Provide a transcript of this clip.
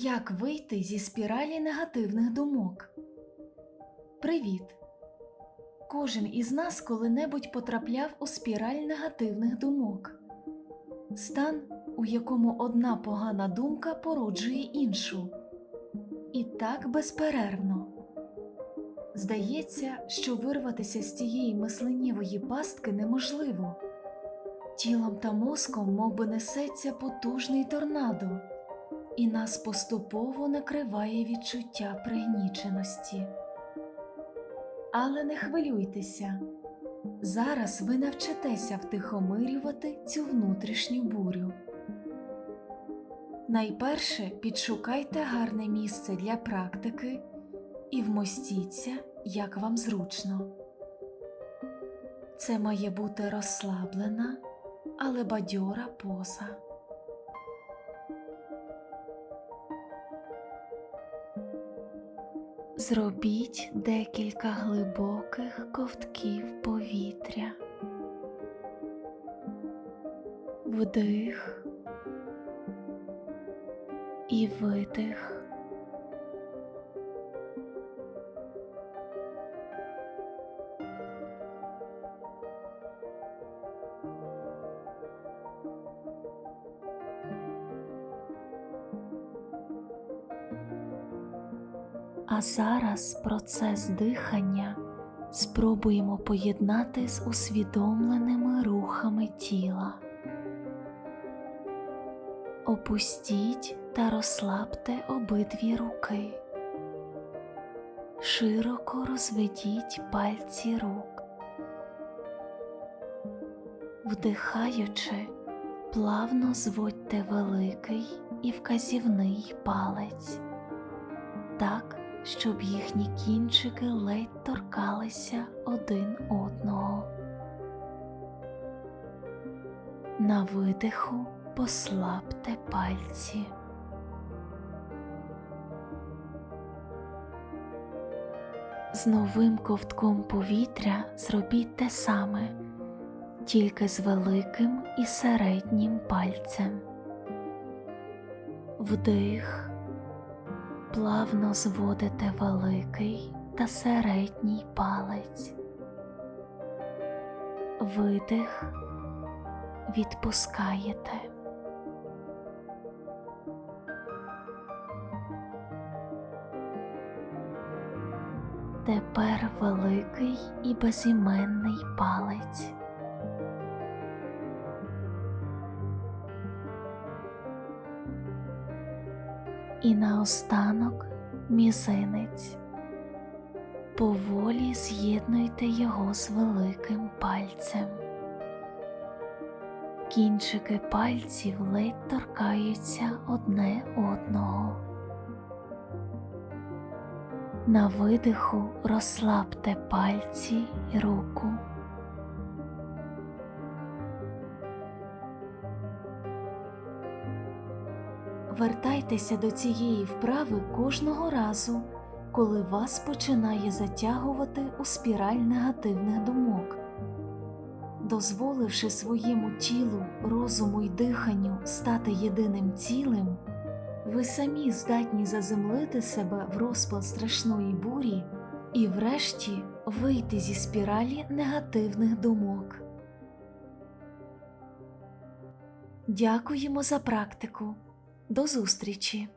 Як вийти зі спіралі негативних думок? Привіт! Кожен із нас коли-небудь потрапляв у спіраль негативних думок. Стан, у якому одна погана думка породжує іншу. І так безперервно. Здається, що вирватися з цієї мисленнєвої пастки неможливо. Тілом та мозком мов би, несеться потужний торнадо, і нас поступово накриває відчуття пригніченості. Але не хвилюйтеся, зараз ви навчитеся втихомирювати цю внутрішню бурю. Найперше підшукайте гарне місце для практики і вмостіться, як вам зручно. Це має бути розслаблена, але бадьора поза. Зробіть декілька глибоких ковтків повітря. Вдих і видих. А зараз процес дихання спробуємо поєднати з усвідомленими рухами тіла. Опустіть та розслабте обидві руки. Широко розведіть пальці рук. Вдихаючи, плавно зводьте великий і вказівний палець так, щоб їхні кінчики ледь торкалися один одного. На видиху послабте пальці. З новим ковтком повітря зробіть те саме, тільки з великим і середнім пальцем. Вдих плавно зводите великий та середній палець. Видих відпускаєте. Тепер великий і безіменний палець. І наостанок мізинець. Поволі з'єднуйте його з великим пальцем. Кінчики пальців ледь торкаються одне одного. На видиху розслабте пальці й руку. Вертайтеся до цієї вправи кожного разу, коли вас починає затягувати у спіраль негативних думок. Дозволивши своєму тілу, розуму й диханню стати єдиним цілим, ви самі здатні заземлити себе в розпал страшної бурі і, врешті, вийти зі спіралі негативних думок. Дякуємо за практику. До зустрічі!